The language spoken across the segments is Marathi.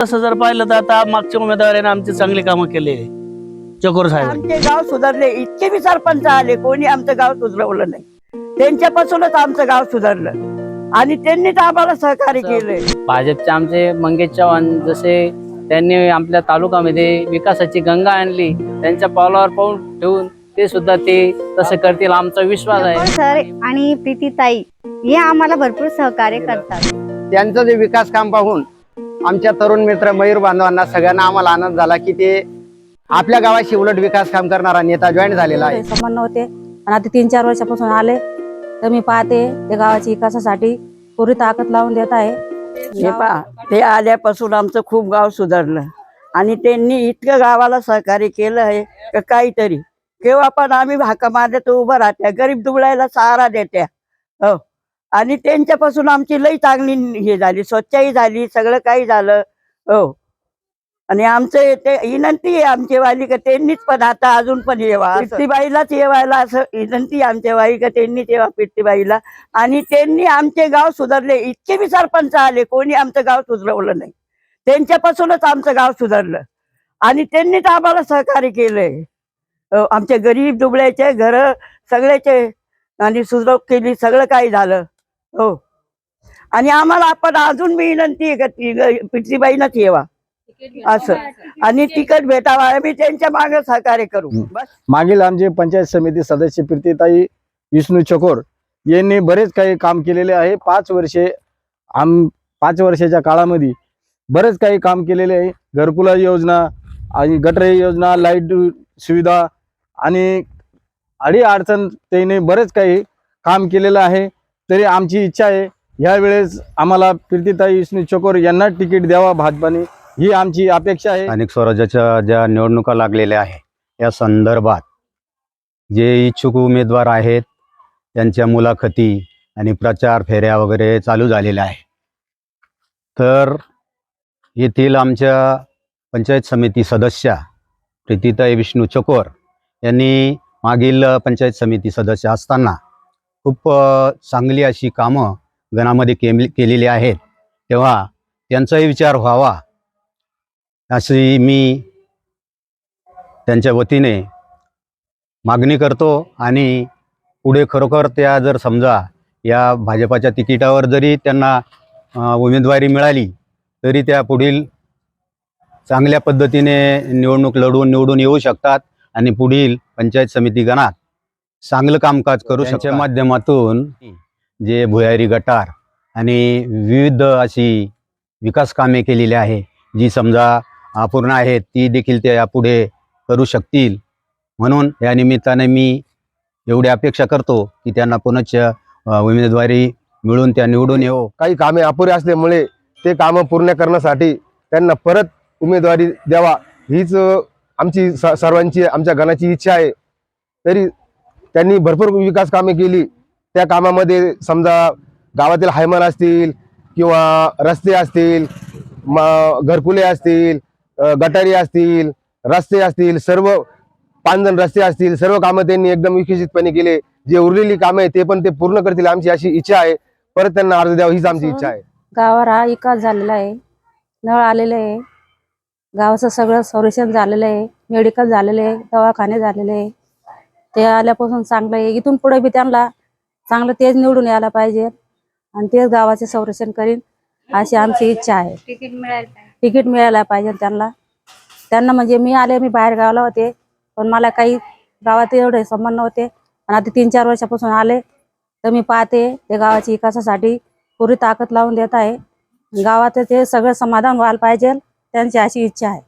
तसं जर पाहिलं तर आता मागच्या उमेदवाराने आमची चांगली कामं केली. चकोर साहेब. आमचे गाव सुधारले इतके बी सरपंच आले कोणी आमचं गाव सुधरवलं नाही. त्यांच्यापासूनच आमचं गाव सुधारलं. आणि त्यांनीच आम्हाला सहकार्य केलंय. भाजपचे आमचे मंगेश चव्हाण जसे त्यांनी आपल्या तालुक्यामध्ये विकासाची गंगा आणली त्यांच्या पावलावर पाऊल ठेवून ते सुद्धा ते तसं करतील आमचा विश्वास आहे. सर आणि प्रीतीताई हे आम्हाला भरपूर सहकार्य करतात. त्यांचं जे विकास काम पाहून आमच्या तरुण मित्र मयूर बांधवांना सगळ्यांना आम्हाला आनंद झाला की ते आपल्या गावाशी उलट विकास काम करणारा नेता जॉईन झालेला आहे. संबंध होते. आणि आता तीन चार वर्षापासून आले. तर मी पाहते ते गावाच्या विकासासाठी पुरी ताकद लावून देत आहे. हे पहा ते आल्यापासून आमचं खूप गाव सुधारलं. आणि त्यांनी इतकं गावाला सहकार्य केलं आहे का काहीतरी. केव्हा पण आम्ही भाका मारल्या तर उभं राहत्या गरीब दुबळायला सहारा देत्या. हो. आणि त्यांच्यापासून आमची लई चांगली हे झाली स्वच्छही झाली सगळं काही झालं. हो. आणि आमचं ते विनंती आहे आमची वाली का त्यांनीच पण आता अजून पण येवा पिट्टीबाईलाच येवायला असं विनंती आमच्या वाई का त्यांनीच येवा पिट्टीबाईला. आणि त्यांनी आमचे गाव सुधारले. इतके बी सरपंच आले कोणी आमचं गाव सुधरवलं नाही. त्यांच्यापासूनच आमचं गाव सुधारलं. आणि त्यांनीच आम्हाला सहकार्य केलंय. आमचे गरीब दुबळ्याचे घर सगळ्याचे आणि सुधरव केली सगळं काही झालं. हो. आणि आम्हाला आपण अजून मी विनंती आहे का येवा. असं. आणि तिकट भेटावा. आम्ही त्यांच्या मागे सहकार्य करू. बस. मागील आमचे पंचायत समिती सदस्य प्रीतीताई विष्णू चकोर यांनी बरेच काही काम केलेले आहे. पाच वर्षे आम पाच वर्षाच्या काळामध्ये बरेच काही काम केलेले आहे. घरकुला योजना आणि गटर योजना लाइट सुविधा आणि अडी अडचण त्याने बरेच काही काम केलेलं आहे. तरी आमची इच्छा आहे यावेळेस आम्हाला प्रीतिताई विष्णू चकोर यांना तिकीट द्यावा भाजपाने. ही आमची अपेक्षा आहे. स्थानिक स्वराज्याच्या ज्या निवडणुका लागलेल्या आहे या संदर्भात जे इच्छुक उमेदवार आहेत त्यांच्या मुलाखती आणि प्रचार फेऱ्या वगैरे चालू झालेल्या आहे तर येथील आमच्या पंचायत समिती सदस्या प्रीतिताई विष्णू चकोर यांनी मागील पंचायत समिती सदस्य असताना खूप चांगली अशी कामं गणामध्ये केली केलेली आहेत. तेव्हा त्यांचाही विचार व्हावा. अशी मी त्यांच्या वतीने मागणी करतो आणि पुढे खरोखर त्या जर समजा या भाजपाच्या तिकिटावर जरी त्यांना उमेदवारी मिळाली तरी त्या पुढील चांगल्या पद्धतीने निवडणूक लढवून निवडून येऊ शकतात आणि पुढील पंचायत समिती गणात चांगलं कामकाज करू शकच्या माध्यमातून जे भुयारी गटार आणि विविध अशी विकास कामे केलेली आहे जी समजा अपूर्ण आहेत ती देखील ते यापुढे करू शकतील. म्हणून या निमित्ताने मी एवढी अपेक्षा करतो की त्यांना पुनश्च उमेदवारी मिळून त्या निवडून येऊ काही कामे अपुरे असल्यामुळे ते कामं पूर्ण करण्यासाठी त्यांना परत उमेदवारी द्यावा हीच आमची स- सर्वांची आमच्या गणाची इच्छा आहे. तरी त्यांनी भरपूर विकास कामे केली. त्या कामामध्ये समजा गावातील हायमान असतील किंवा रस्ते असतील म- घरकुले असतील गटारी असतील रस्ते असतील सर्व पांजण रस्ते असतील सर्व कामं त्यांनी एकदम विकसितपणे केले. जे उरलेली कामं आहे ते पण ते पूर्ण करतील आमची अशी इच्छा आहे. परत त्यांना अर्ज द्यावा हीच आमची इच्छा आहे. गावावर हा विकास झालेला आहे. नळ आलेले आहे. गावाचं सगळं संरक्षण झालेलं आहे. मेडिकल झालेलं आहे. दवाखाने झालेले आहे. ते आल्यापासून चांगलं आहे. इथून पुढे बी त्यांना चांगलं तेच निवडून यायला पाहिजे. आणि तेच गावाचे संरक्षण करीन अशी आमची इच्छा आहे. तिकीट मिळालं तिकीट मिळायला पाहिजे त्यांना. त्यांना म्हणजे मी आले मी बाहेर गावाला होते. पण मला काही गावात एवढे संबंध नव्हते. आणि आता तीन चार वर्षापासून आले. तर मी पाहते ते गावाच्या विकासासाठी पुरी ताकद लावून देत आहे. गावात ते सगळं समाधान व्हायला पाहिजे. त्यांची अशी इच्छा आहे.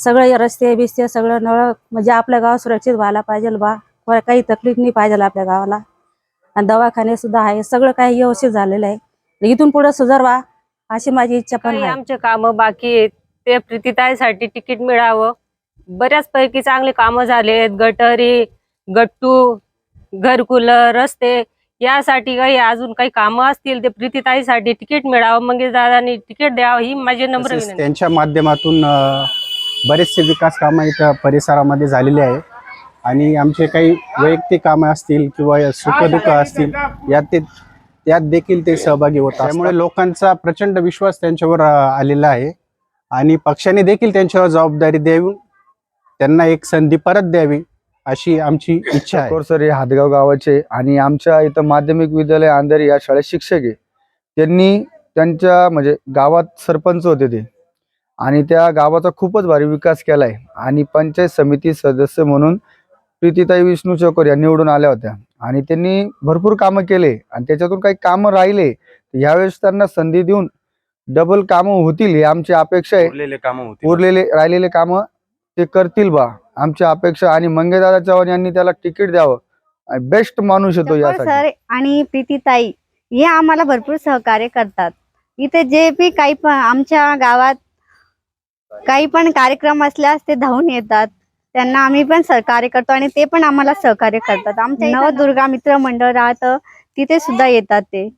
सगळे रस्ते बिस्ते सगळं नळ म्हणजे आपलं गाव सुरक्षित व्हायला पाहिजे बा. कोणा- काही तकलीफ नाही पाहिजे आपल्या गावाला. आणि दवाखाने सुद्धा आहे. सगळं काही व्यवस्थित झालेलं आहे. इथून पुढे सुधारवा अशी माझी इच्छा पण आमचे काम बाकी आहेत. ते प्रीतीताईसाठी तिकीट मिळावं. बऱ्याचपैकी चांगले कामं झाले आहेत. गटारी गट्टू घरकुल रस्ते यासाठी काही अजून काही कामं असतील ते प्रीतीताईसाठी तिकीट मिळावं. मंगेश दादांनी तिकीट द्यावं ही माझी नम्र त्यांच्या माध्यमातून बरेचसे विकास कामं इथं परिसरामध्ये झालेले आहे. आणि आमचे काही वैयक्तिक कामं असतील किंवा सुखदुःख असतील यात ते त्यात देखील ते सहभागी होतात त्यामुळे लोकांचा प्रचंड विश्वास त्यांच्यावर आलेला आहे. आणि पक्षाने देखील त्यांच्यावर जबाबदारी द्यावी. त्यांना एक संधी परत द्यावी अशी आमची इच्छा आहे. कोरसर हे हातगाव गावाचे आणि आमच्या इथं माध्यमिक विद्यालय अंधारी या शाळेत शिक्षक आहे. त्यांनी त्यांच्या म्हणजे गावात सरपंच होते ते. आणि त्या गावाचा खूपच भारी विकास केलाय. आणि पंचायत समिती सदस्य म्हणून प्रीतीताई विष्णू चोकर या निवडून आल्या होत्या. आणि त्यांनी भरपूर कामं केले आणि त्याच्यातून काही कामं राहिले. यावेळेस त्यांना संधी देऊन डबल कामं होतील ही आमची अपेक्षा आहे. उरलेले कामं होते उरलेले राहिलेले कामं ते करतील बा. आमची अपेक्षा आणि मंगेदादा चव्हाण यांनी त्याला तिकीट द्यावं. बेस्ट माणूस येतो यासाठी. सर आणि प्रीतीताई हे आम्हाला भरपूर सहकार्य करतात. इथे जे बी काही पण आमच्या गावात काही पण कार्यक्रम असल्यास ते धावून येतात. त्यांना आम्ही पण सहकार्य करतो आणि ते पण आम्हाला सहकार्य करतात. आमच्या नवदुर्गा मित्र मंडळ राहतं तिथे सुद्धा येतात ते.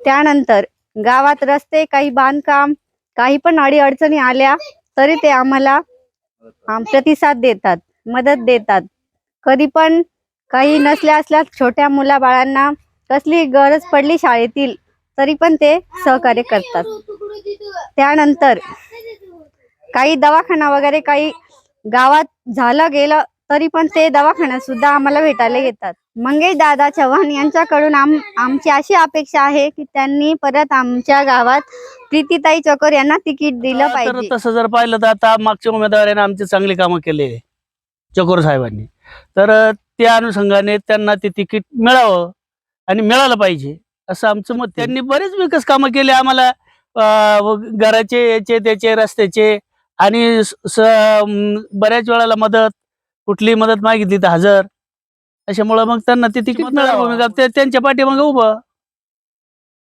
त्यानंतर गावात रस्ते काही बांधकाम काही पण अडी अडचणी आल्या तरी ते आम्हाला प्रतिसाद देतात मदत देतात. कधी पण काही नसल्या असल्या छोट्या मुलाबाळांना कसली गरज पडली शाळेतील तरी पण ते सहकार्य करतात. त्यानंतर काही दवाखाना वगैरे काही गावात झालं गेलं तरी पण ते दवाखान्यात सुद्धा आम्हाला भेटायला येतात. मंगेश दादा चव्हाण यांच्याकडून आम आमची अशी अपेक्षा आहे की त्यांनी परत आमच्या गावात प्रीतीताई चकोर यांना तिकीट दिलं तर पाहिजे. तसं जर पाहिलं तर आता मागच्या उमेदवाराने आमची चांगली कामं केली चकोर साहेबांनी. तर अं, त्या अनुषंगाने त्यांना ते तिकीट मिळावं आणि मिळालं पाहिजे असं आमचं मत त्यांनी बरेच विकास कामं केले आम्हाला अं, व- घराचे याचे त्याचे रस्त्याचे आणि बऱ्याच वेळाला मदत कुठली मदत मागितली तर हजर. अशामुळं मग त्यांना ते तिकीट मिळावं. त्यांच्या पाठीमागे उभं.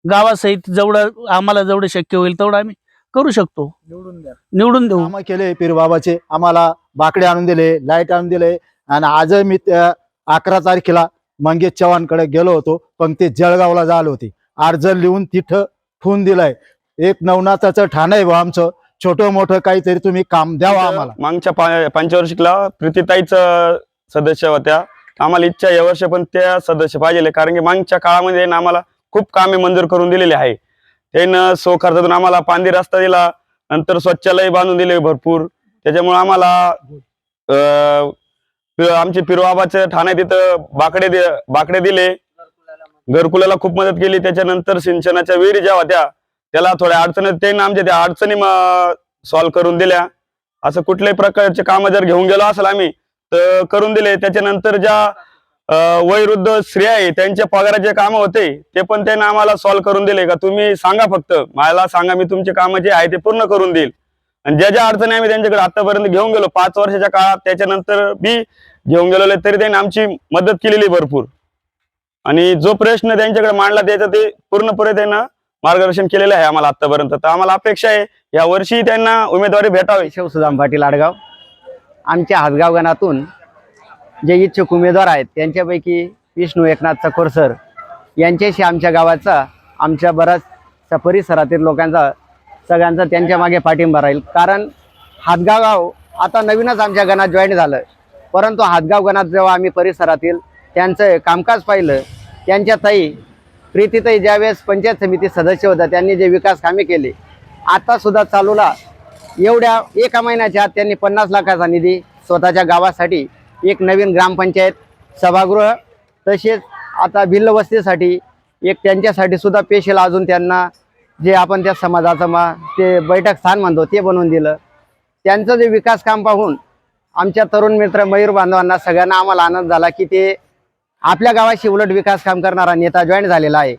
गावासहित जेवढं आम्हाला जेवढं शक्य होईल तेवढं आम्ही करू शकतो. निवडून देऊ. कामं केले पीरबाबाचे. आम्हाला बाकडे आणून दिले लाइट आणून दिले. आणि आज मी त्या अकरा तारखेला मंगेश चव्हाणकडे गेलो होतो. पण ते जळगावला झालं होते. अर्ज लिहून तिथं ठेवून दिलाय. एक नवनाथाचं ठाण आहे बा आमचं. छोटं मोठं काहीतरी तुम्ही काम द्यावं आम्हाला. मागच्या पंचवार्षिकला प्रीतीताईच सदस्य होत्या. आम्हाला इच्छा या वर्षी पण त्या सदस्य पाहिजे कारण की मागच्या काळामध्ये आम्हाला खूप कामे मंजूर करून दिलेली आहे. त्यानं सो खर्चातून आम्हाला पांदी रस्ता दिला नंतर स्वच्छालय बांधून दिले भरपूर. त्याच्यामुळे आम्हाला आमचे पिरवाबाचं ठाणे तिथं बाकडे बाकडे दिले. घरकुलाला खूप मदत केली. त्याच्यानंतर सिंचनाच्या विहिरी ज्या होत्या त्याला थोड्या अडचणी त्यांनी आमच्या त्या अडचणी सॉल्व्ह करून दिल्या. असं कुठल्याही प्रकारचे काम जर घेऊन गेलो असेल आम्ही तर करून दिले. त्याच्यानंतर ज्या वयवृद्ध स्त्रिया आहे त्यांच्या पगाराचे काम होते ते पण त्यांनी आम्हाला सॉल्व्ह करून दिले. का तुम्ही सांगा फक्त. मला सांगा मी तुमचे काम जे आहे ते पूर्ण करून देईल. आणि ज्या ज्या अडचणी आम्ही त्यांच्याकडे आतापर्यंत घेऊन गेलो पाच वर्षाच्या काळात त्याच्यानंतर बी घेऊन गेलेले तरी त्यांनी आमची मदत केलेली भरपूर. आणि जो प्रश्न त्यांच्याकडे मांडला त्याचा ते पूर्णपणे त्यांना मार्गदर्शन केलेलं आहे आम्हाला आतापर्यंत तर आम्हाला अपेक्षा आहे या वर्षी त्यांना उमेदवारी भेटावी. शिवसुदाम पाटील आडगाव. आमच्या हातगाव गणातून जे इच्छुक उमेदवार आहेत त्यांच्यापैकी विष्णू एकनाथ चकोर सर यांच्याशी आमच्या गावाचा आमच्या बऱ्याचशा परिसरातील लोकांचा सगळ्यांचा त्यांच्या मागे पाठिंबा राहील. कारण हातगाव गाव आता नवीनच आमच्या गणात जॉईन झालं. परंतु हातगाव गणात जेव्हा आम्ही परिसरातील त्यांचं कामकाज पाहिलं त्यांच्या ताई प्रीतीताई ज्यावेळेस पंचायत समिती सदस्य होता त्यांनी जे विकास कामे केले आतासुद्धा चालूला. एवढ्या एका महिन्याच्या आत त्यांनी पन्नास लाखाचा निधी स्वतःच्या गावासाठी एक नवीन ग्रामपंचायत सभागृह तसेच आता भिल्ल वस्तीसाठी एक त्यांच्यासाठी सुद्धा पेशल अजून त्यांना जे आपण त्या समाजाचं मा ते बैठक स्थान म्हणतो ते बनवून दिलं. त्यांचं जे विकास काम पाहून आमच्या तरुण मित्र मयूर बांधवांना सगळ्यांना आम्हाला आनंद झाला की ते आपल्या गावाशी उलट विकास काम करणारा नेता जॉईन झालेला आहे.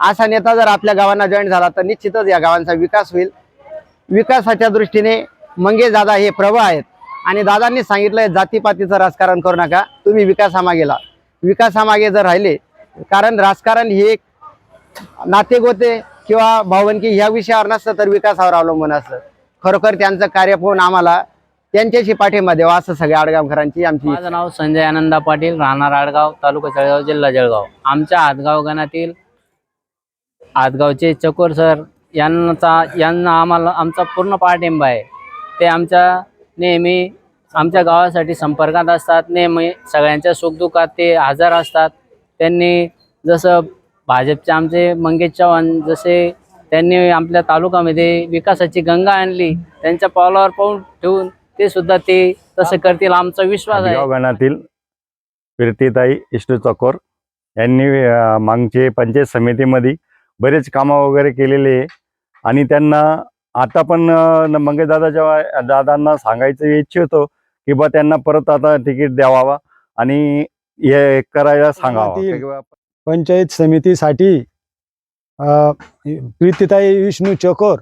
असा नेता जर आपल्या गावांना जॉईन झाला तर निश्चितच या गावांचा विकास होईल. विकासाच्या दृष्टीने मंगेश दादा हे प्रभा आहेत. आणि दादांनी सांगितलंय जातीपातीचं राजकारण करू नका तुम्ही विकासामागे ला विकासामागे जर राहिले कारण राजकारण हे एक नातेगोते किंवा भावनकी ह्या विषयावर नसतं तर विकासावर अवलंबून असतं. खरोखर त्यांचं कार्य पाहून आम्हाला त्यांच्याशी पाठिंबा द्यावा असं सगळ्या आडगावकरांची आमची माझं नाव संजय आनंदा पाटील राहणार आडगाव तालुका जळगाव जिल्हा जळगाव. आमच्या हातगाव गणातील हातगावचे चकोर सर यांचा यांना आम्हाला आमचा पूर्ण पाठिंबा आहे. ते आमच्या नेहमी आमच्या गावासाठी संपर्कात असतात नेहमी सगळ्यांच्या सुखदुःखात ते हजर असतात. त्यांनी जसं भाजपचे आमचे मंगेश चव्हाण जसे त्यांनी आपल्या तालुक्यामध्ये विकासाची गंगा आणली त्यांच्या पावलावर पाऊल ठेवून ते सुद्धा ते तसं करतील आमचा विश्वास आहे. गणातील प्रीतीताई इष्टू चकोर यांनी मागचे पंचायत समितीमध्ये बरेच कामं वगैरे केलेले आहे. आणि त्यांना आता पण न- मंगेशदादाच्या दादांना सांगायचं इच्छितो की बा त्यांना परत आता तिकीट द्यावा आणि हे करायला सांगावं. पंचायत समितीसाठी प्रीतीताई विष्णू चकोर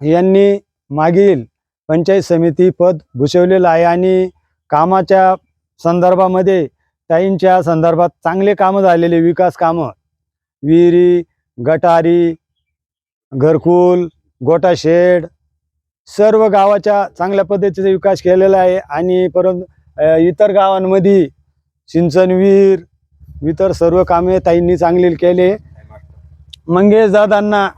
यांनी मागील पंचायत समिती पद भूषवलेलं आहे आणि कामाच्या संदर्भामध्ये ताईंच्या संदर्भात चांगले कामं झालेले विकास कामं. विहिरी गटारी घरकुल गोटा शेड सर्व गावाच्या चांगल्या पद्धतीचा विकास केलेला आहे आणि परंतु इतर गावांमध्ये सिंचन विहीर इतर सर्व कामे ताईंनी चांगली केले. मंगेश दादांना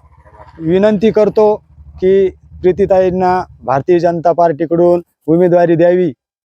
विनंती करतो की प्रीतीताईंना भारतीय जनता पार्टीकडून उमेदवारी द्यावी.